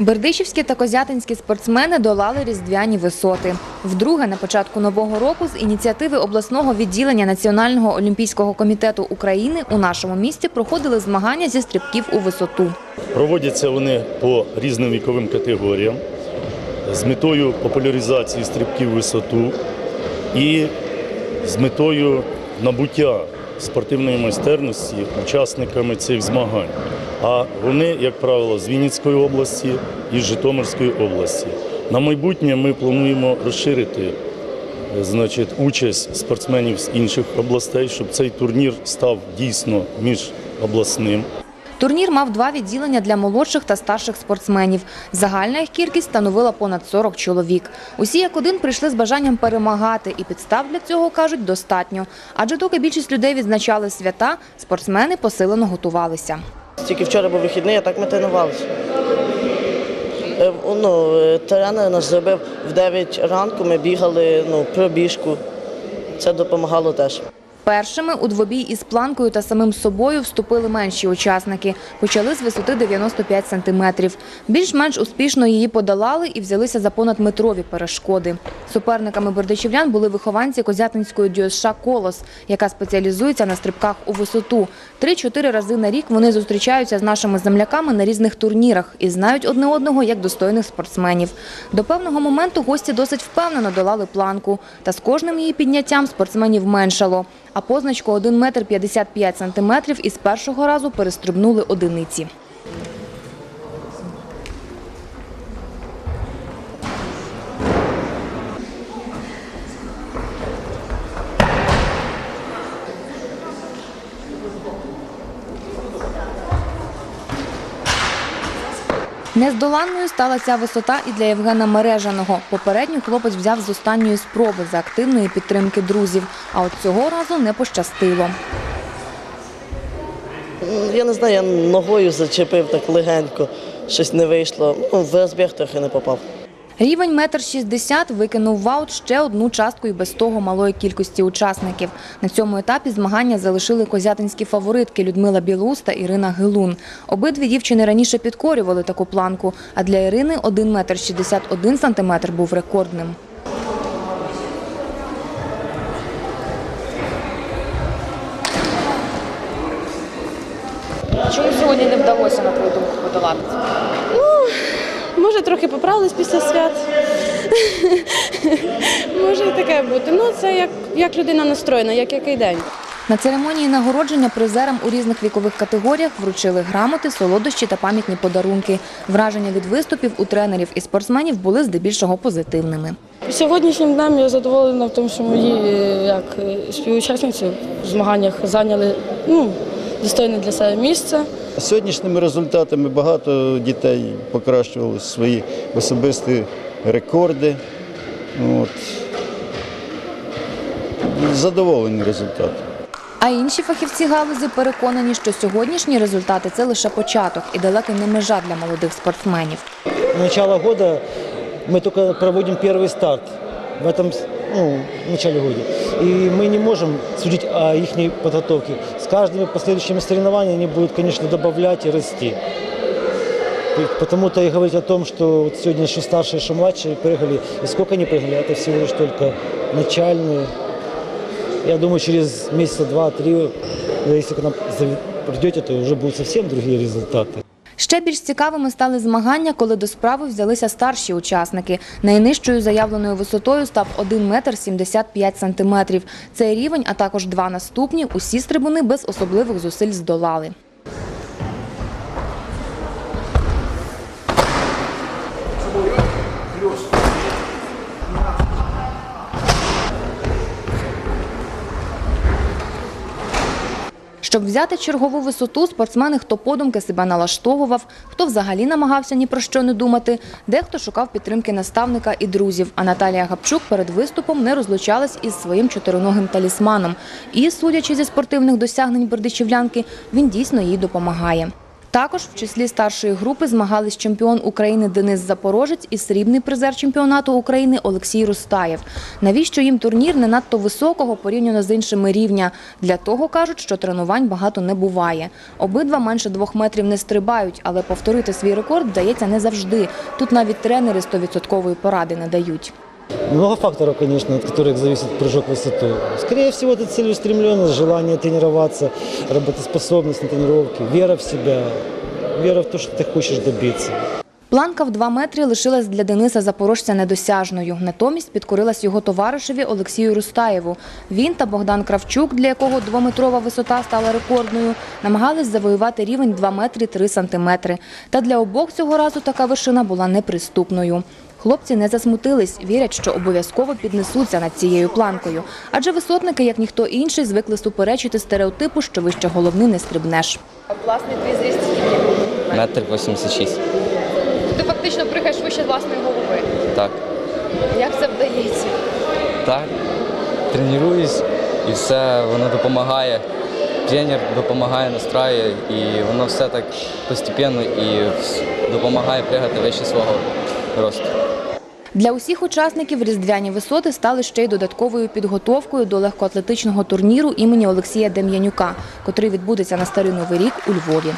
Бердичівські та козятинські спортсмени долали різдвяні висоти. Вдруге на початку нового року з ініціативи обласного відділення Національного олімпійського комітету України у нашому місті проходили змагання зі стрибків у висоту. Проводяться вони по різним віковим категоріям з метою популяризації стрибків в висоту і з метою набуття спортивної майстерності учасниками цих змагань. А вони, як правило, з Вінницької області і з Житомирської області. На майбутнє ми плануємо розширити е, значить, участь спортсменів з інших областей, щоб цей турнір став дійсно міжобласним. Турнір мав два відділення для молодших та старших спортсменів. Загальна їх кількість становила понад 40 чоловік. Усі як один прийшли з бажанням перемагати, і підстав для цього кажуть достатньо. Адже доки більшість людей відзначали свята, спортсмени посилено готувалися. Тільки вчора був вихідний, а так ми тренувалися. Е, Ну, е, тренер нас зробив в 9 ранку, ми бігали ну, пробіжку. Це допомагало теж. Першими у двобій із планкою та самим собою вступили менші учасники. Почали з висоти 95 сантиметрів. Більш-менш успішно її подолали і взялися за понадметрові перешкоди. Суперниками бердичівлян були вихованці Козятинської ДЮСШ «Колос», яка спеціалізується на стрибках у висоту. Три-чотири рази на рік вони зустрічаються з нашими земляками на різних турнірах і знають одне одного як достойних спортсменів. До певного моменту гості досить впевнено долали планку. Та з кожним її підняттям спортсменів меншало. А позначку 1 метр 55 сантиметрів із першого разу перестрибнули одиниці. Нездоланною стала ця висота і для Євгена Мережаного. Попередню хлопець взяв з останньої спроби за активної підтримки друзів. А от цього разу не пощастило. Я не знаю, я ногою зачепив так легенько, щось не вийшло. Ну, в розбіг трохи не попав. Рівень метр шістдесят викинув в аут ще одну частку і без того малої кількості учасників. На цьому етапі змагання залишили козятинські фаворитки Людмила Білус та Ірина Гилун. Обидві дівчини раніше підкорювали таку планку, а для Ірини 1 метр 61 сантиметр був рекордним. Чому сьогодні не вдалося, на твою думку, подолати? Може, трохи поправились після свят. Може і таке бути. Ну, це як, як людина настроєна, як який день. На церемонії нагородження призерам у різних вікових категоріях вручили грамоти, солодощі та пам'ятні подарунки. Враження від виступів у тренерів і спортсменів були здебільшого позитивними. Сьогоднішнім днем я задоволена в тому, що мої е, як е, співучасниці в змаганнях зайняли ну, достойне для себе місце. Сьогоднішніми результатами багато дітей покращували свої особисті рекорди. От. Задоволені результатом. А інші фахівці галузі переконані, що сьогоднішні результати це лише початок і далеко не межа для молодих спортсменів. начала года мы только проводим первый старт в этом ну, начале года. И мы не можем судить о их подготовке. С каждыми последующими соревнованиями они будут, конечно, добавлять и расти. Потому-то и говорить о том, что вот сегодня что старшие, что младшие прыгали, и сколько они прыгали, это всего лишь только начальные. Я думаю, через месяца два-три, если к нам придете, то уже будут совсем другие результаты. Ще більш цікавими стали змагання, коли до справи взялися старші учасники. Найнижчою заявленою висотою став 1 метр 75 сантиметрів. Цей рівень, а також два наступні, усі стрибуни без особливих зусиль здолали. Щоб взяти чергову висоту, спортсмени хто подумки себе налаштовував, хто взагалі намагався ні про що не думати, дехто шукав підтримки наставника і друзів. А Наталія Гапчук перед виступом не розлучалась із своїм чотириногим талісманом. І, судячи зі спортивних досягнень бердичівлянки, він дійсно їй допомагає. Також в числі старшої групи змагались чемпіон України Денис Запорожець і срібний призер чемпіонату України Олексій Рустаєв. Навіщо їм турнір не надто високого порівняно з іншими рівня? Для того кажуть, що тренувань багато не буває. Обидва менше двох метрів не стрибають, але повторити свій рекорд вдається не завжди. Тут навіть тренери 100% поради не дають. Много факторов, конечно, от которых зависит прыжок в высоту. Скорее всего, это целеустремленность, желание тренироваться, работоспособность на тренировке, вера в себя, вера в то, что ты хочешь добиться. Планка в 2 метри лишилась для Дениса Запорожця недосяжною. Натомість підкорилась його товаришеві Олексію Рустаєву. Він та Богдан Кравчук, для якого двометрова висота стала рекордною, намагались завоювати рівень 2 метри 3 сантиметри. Та для обох цього разу така вершина була неприступною. Хлопці не засмутились, вірять, що обов'язково піднесуться над цією планкою. Адже висотники, як ніхто інший, звикли суперечити стереотипу, що вище головни не стрибнеш. Власний твій зріст скільки? Метр 86. Ти фактично пригаєш вище власної голови. Так. Як це вдається? Так. Тренуюсь і все, воно допомагає. Тренер допомагає, настраює, і воно все так постепенно і допомагає пригати вище свого росту. Для усіх учасників різдвяні висоти стали ще й додатковою підготовкою до легкоатлетичного турніру імені Олексія Дем'янюка, котрий відбудеться на Старий Новий рік у Львові.